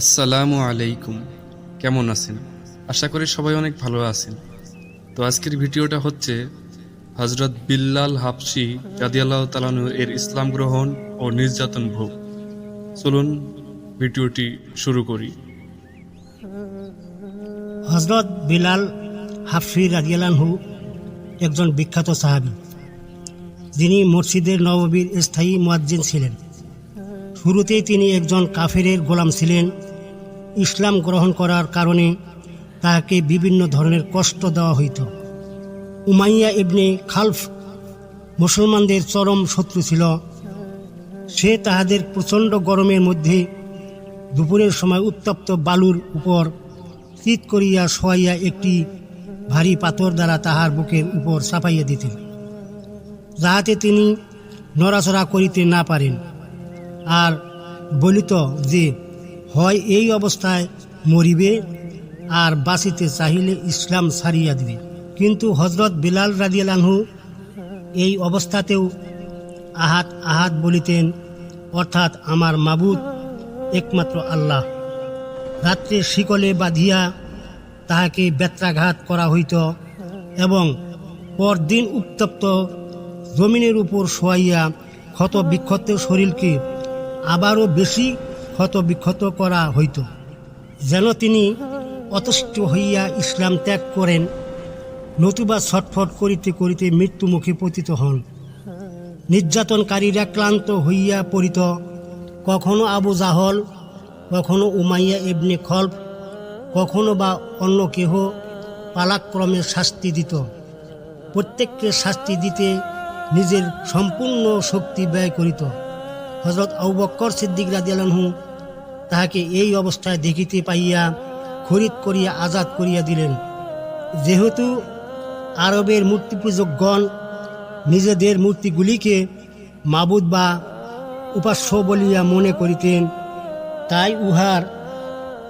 আসসালামু আলাইকুম। কেমন আছেন? আশা করি সবাই অনেক ভালো আছেন। তো আজকের ভিডিওটা হচ্ছে হজরত বিল্লাল হাফসি রাদিয়াল্লাহ তালানু এর ইসলাম গ্রহণ ও নির্যাতন ভোগ। চলুন ভিডিওটি শুরু করি। হজরত বিলাল হাফসি রাজিয়ালানহু একজন বিখ্যাত সাহাবী। যিনি মসজিদের নববীর স্থায়ী মুয়াজ্জিন ছিলেন। শুরুতেই তিনি একজন কাফেরের গোলাম ছিলেন। ইসলাম গ্রহণ করার কারণে তাকে বিভিন্ন ধরনের কষ্ট দেওয়া হইত। উমাইয়া ইবনে খালফ মুসলমানদের চরম শত্রু ছিল। সে তাহাদের প্রচণ্ড গরমের মধ্যে দুপুরের সময় উত্তপ্ত বালুর উপর চিত করিয়া শোয়াইয়া একটি ভারী পাথর দ্বারা তাহার বুকের উপর চাপাইয়া দিতেন, যাহাতে তিনি নড়াচড়া করিতে না পারেন। আর বলিত যে হয় এই অবস্থায় মরিবে আর বাঁচিতে চাহিলে ইসলাম ছাড়িয়া দিবে। কিন্তু হজরত বিলাল রাজিয়ালানহু এই অবস্থাতেও আহাত আহাত বলিতেন, অর্থাৎ আমার মাবুদ একমাত্র আল্লাহ। রাত্রে শিকলে বাঁধিয়া তাহাকে বেত্রাঘাত করা হইত এবং পরদিন উত্তপ্ত জমিনের উপর শোয়াইয়া ক্ষত বিক্ষত শরীরকে আবারও বেশি ক্ষত বিক্ষত করা হইত। যেন তিনি অতষ্ট হইয়া ইসলাম ত্যাগ করেন, নতুবা ছটফট করিতে করিতে মৃত্যুমুখে পতিত হন। নির্যাতনকারীরা ক্লান্ত হইয়া পড়িত। কখনো আবু জাহল, কখনো উমাইয়া ইবনে খলফ কখনো বা অন্য কেহ পালাক্রমে শাস্তি দিত। প্রত্যেককে শাস্তি দিতে নিজের সম্পূর্ণ শক্তি ব্যয় করিত। হজরত আউবক্কর সিদ্দিক রাজিয়ালহু তাহাকে এই অবস্থায় দেখিতে পাইয়া খরিদ করিয়া আজাদ করিয়া দিলেন। যেহেতু আরবের মূর্তিপূজকগণ নিজেদের মূর্তিগুলিকে মাবুদ বা উপাস্য বলিয়া মনে করিতেন, তাই উহার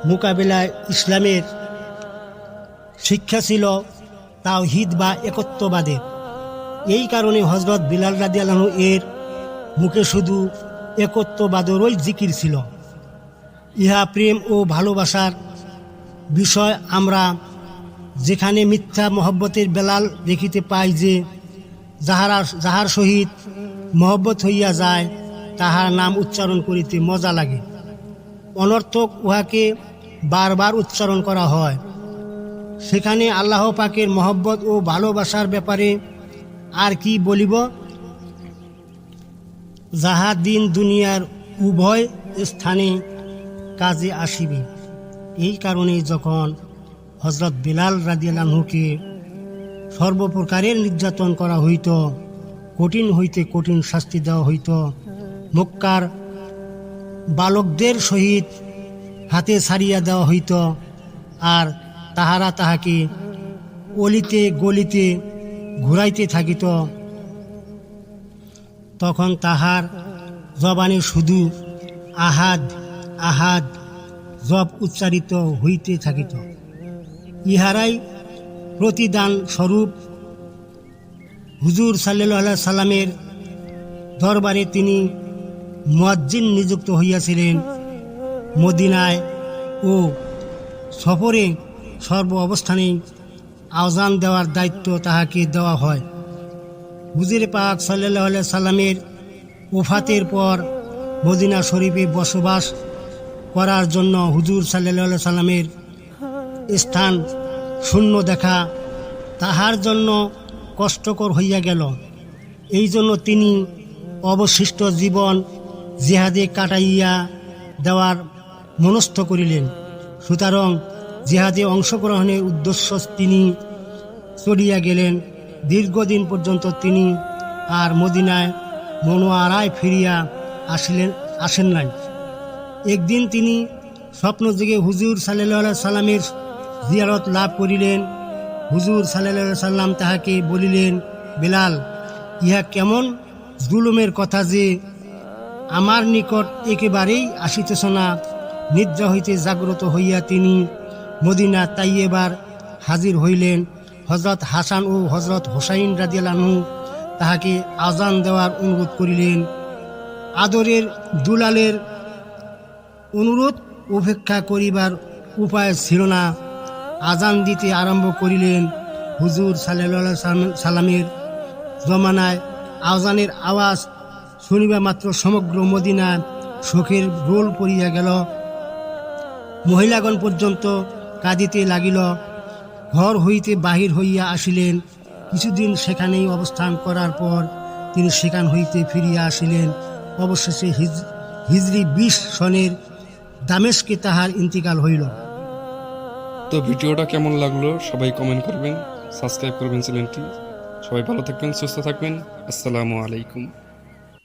মোকাবেলায় ইসলামের শিক্ষা ছিল তাও তাওহিদ বা একত্ববাদের এই কারণে হজরত বিলাল রাদিয়ালাহু এর মুখে শুধু একত্ববাদেরই জিকির ছিল। ইহা প্রেম ও ভালোবাসার বিষয়। আমরা যেখানে মিথ্যা মহব্বতের বেলাল দেখিতে পাই যে যাহারা যাহার সহিত মহব্বত হইয়া যায়, তাহার নাম উচ্চারণ করিতে মজা লাগে। অনর্থক উহাকে বারবার উচ্চারণ করা হয়। সেখানে আল্লাহ পাকের মহব্বত ও ভালোবাসার ব্যাপারে আর কি বলিব? যাহা দিন দুনিয়ার উভয় স্থানে কাজে আসিবে। এই কারণে যখন হজরত বিলাল রাদিয়ালাহুকে সর্বপ্রকারের নির্যাতন করা হইত, কঠিন হইতে কঠিন শাস্তি দেওয়া হইত, মক্কার বালকদের সহিত হাতে ছাড়িয়া দেওয়া হইত আর তাহারা তাহাকে অলিতে গলিতে ঘুরাইতে থাকিত, তখন তাহার জবানে শুধু আহাদ আহাদ জব উচ্চারিত হইতে থাকিত। ইহারাই প্রতিদান স্বরূপ হুজুর সাল্লাহ সাল্লামের দরবারে তিনি মুয়াজ্জিন নিযুক্ত হইয়াছিলেন মদিনায় ও সফরে সর্ব অবস্থানেই আওজান দেওয়ার দায়িত্ব তাহাকে দেওয়া হয়। হুজির পাক সাল্লাহ সাল্লামের ওফাতের পর মদিনা শরীফে বসবাস করার জন্য হুজুর সাল্লাহ সাল্লামের স্থান শূন্য দেখা তাহার জন্য কষ্টকর হইয়া গেল। এই জন্য তিনি অবশিষ্ট জীবন জেহাদে কাটাইয়া দেওয়ার মনস্থ করিলেন। সুতরাং জেহাদে অংশগ্রহণের উদ্দেশ্য তিনি চলিয়া গেলেন। দীর্ঘদিন পর্যন্ত তিনি আর মদিনায় মনোয়ারায় ফিরিয়া আসিলেন আসেন নাই। একদিন তিনি স্বপ্ন স্বপ্নযুগে হুজুর সাল্লাহ সাল্লামের জিয়ারত লাভ করিলেন। হুজুর সাল্লাহ সাল্লাম তাহাকে বলিলেন, বেলাল, ইহা কেমন জুলুমের কথা যে আমার নিকট একেবারেই আসিতেছ না। নিদ্রা হইতে জাগ্রত হইয়া তিনি মদিনা তাইয়েবার হাজির হইলেন। হজরত হাসান ও হজরত হোসাইন রাজিয়ালানহু তাহাকে আজান দেওয়ার অনুরোধ করিলেন। আদরের দুলালের অনুরোধ, উপেক্ষা করিবার উপায় ছিল না। আজান দিতে আরম্ভ করিলেন হুজুর সাল্লাহ সালামের জমানায়। আজানের আওয়াজ শুনিবা মাত্র সমগ্র মদিনা শোকের রোল পড়িয়া গেল। মহিলাগণ পর্যন্ত কাঁদিতে লাগিল। ঘর হইতে বাহির হইয়া আসিলেন। কিছুদিন সেখানেই অবস্থান করার পর তিনি সেখান হইতে ফিরিয়া আসিলেন। অবশেষে হিজ হিজরি বিশ সনের দামেশকে তাহার ইন্তিকাল হইল। তো ভিডিওটা কেমন লাগল সবাই কমেন্ট করবেন সাবস্ক্রাইব করবেন চ্যানেলটি। সবাই ভালো থাকবেন, সুস্থ থাকবেন। আসসালামু আলাইকুম।